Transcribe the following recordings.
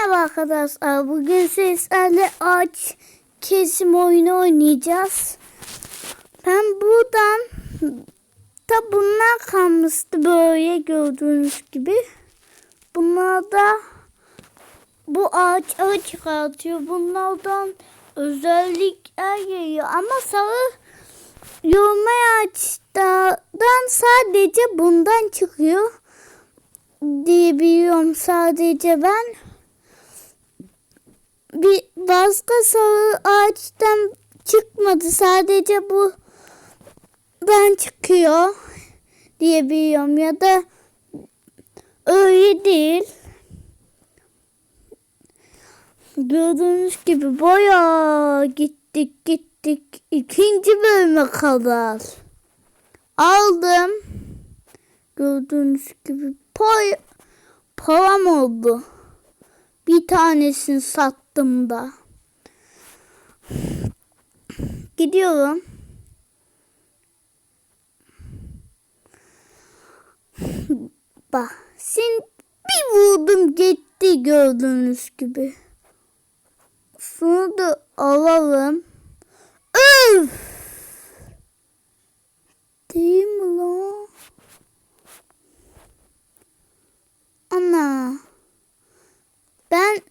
Merhaba arkadaşlar. Bugün sizlerle ağaç kesim oyunu oynayacağız. Ben buradan da bunlar kalmıştı böyle gördüğünüz gibi. Bunlar da bu ağaç ağaç çıkartıyor. Bunlardan özellikler geliyor. Ama sarı yorma ağaçlardan sadece bundan çıkıyor diye biliyorum sadece ben. Bir başka sarı ağaçtan çıkmadı. Sadece bu ben çıkıyor diye biliyorum ya da öyle değil. Gördüğünüz gibi bayağı gittik gittik ikinci bölüme kadar. Aldım. Gördüğünüz gibi pay param oldu. Bir tanesini sattım da. Gidiyorum. Bak, sen bir vurdum gitti gördüğünüz gibi. Şunu da alalım. Öf! Değil mi lan? Ana. Ben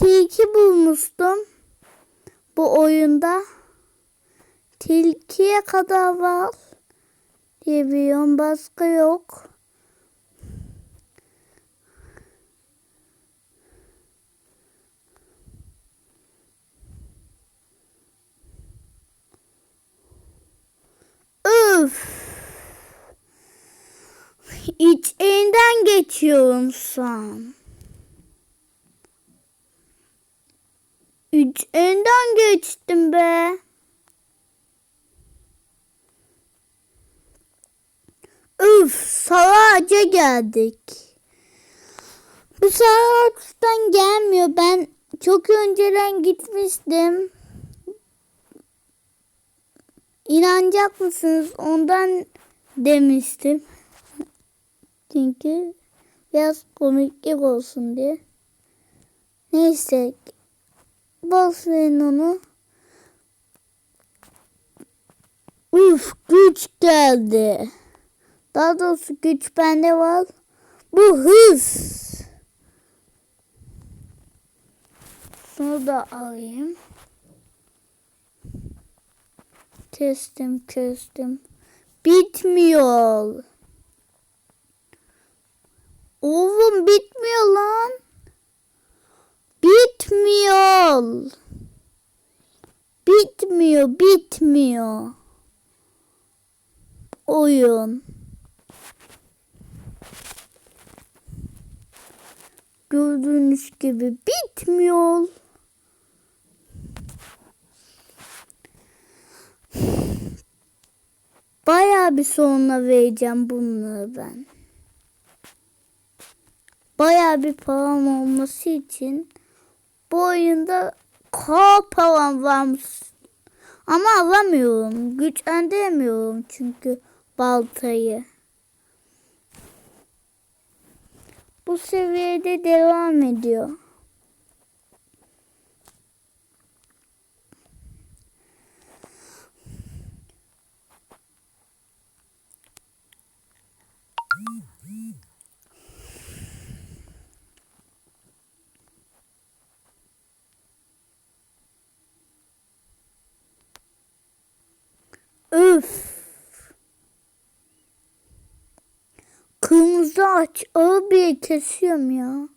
tilki bulmuştum bu oyunda. Tilkiye kadar var diye biliyorum. Başka yok. Öf. İçinden geçiyorum şu. İçinden geçtim be. Üf, saraca geldik. Bu saraçtan gelmiyor. Ben çok önceden gitmiştim. İnanacak mısınız? Ondan demiştim. Çünkü biraz komiklik olsun diye. Neyse. Verin onu. Uf güç geldi. Daha doğrusu güç bende var. Bu hız. Şunu da alayım. Kestim kestim. Bitmiyor. Oğlum bitmiyor lan. Bitmiyor. Bitmiyor, bitmiyor. Oyun. Gördüğünüz gibi bitmiyor. Bayağı bir sonra vereceğim bunları ben. Bayağı bir param olması için bu oyunda ka param varmış. Ama alamıyorum. Güçlendiremiyorum çünkü baltayı. Bu seviyede devam ediyor. Öf. Kırmızı aç bir kesiyorum ya.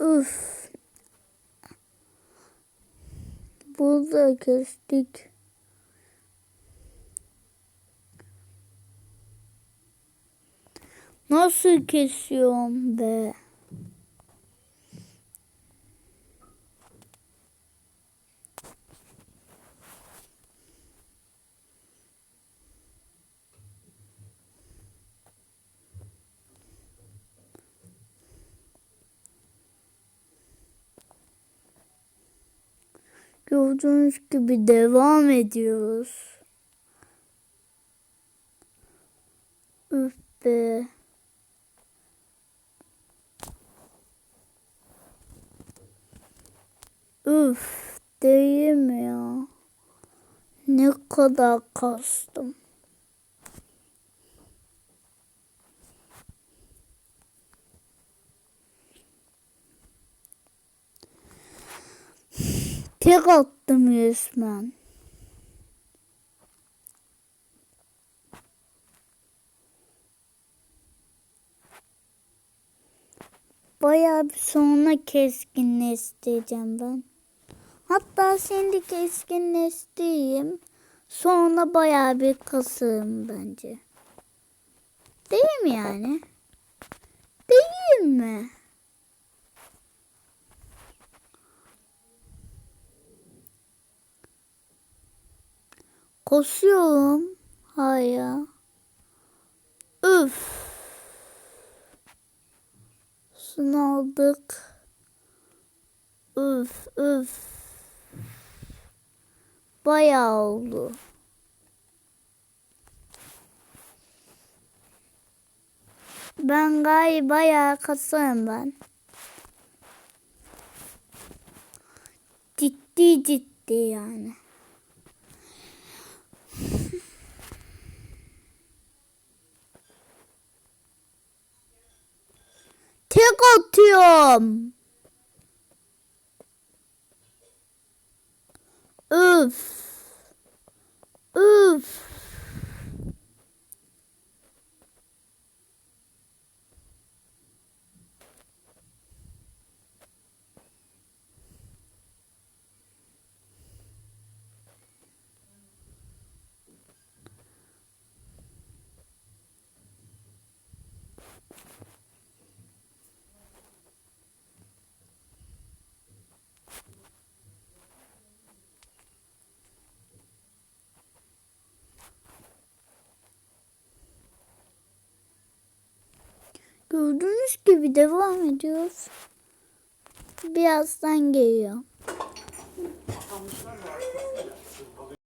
Üf. Burada kestik. Nasıl kesiyorum be? Gördüğünüz gibi devam ediyoruz. Üf be. Üf değil mi ya? Ne kadar kastım. Tek attım resmen. Bayağı bir sonra keskinleştireceğim ben. Hatta şimdi keskinleştireyim. Sonra bayağı bir kasarım bence. Değil mi yani? Değil mi? Koşuyorum. Hayır. Üf. Şunu. Üf üf. Bayağı oldu. Ben galiba bayağı kasarım ben. Ciddi ciddi yani. Tek atıyorum. Üf. Üf. Gördüğünüz gibi devam ediyoruz. Birazdan geliyor.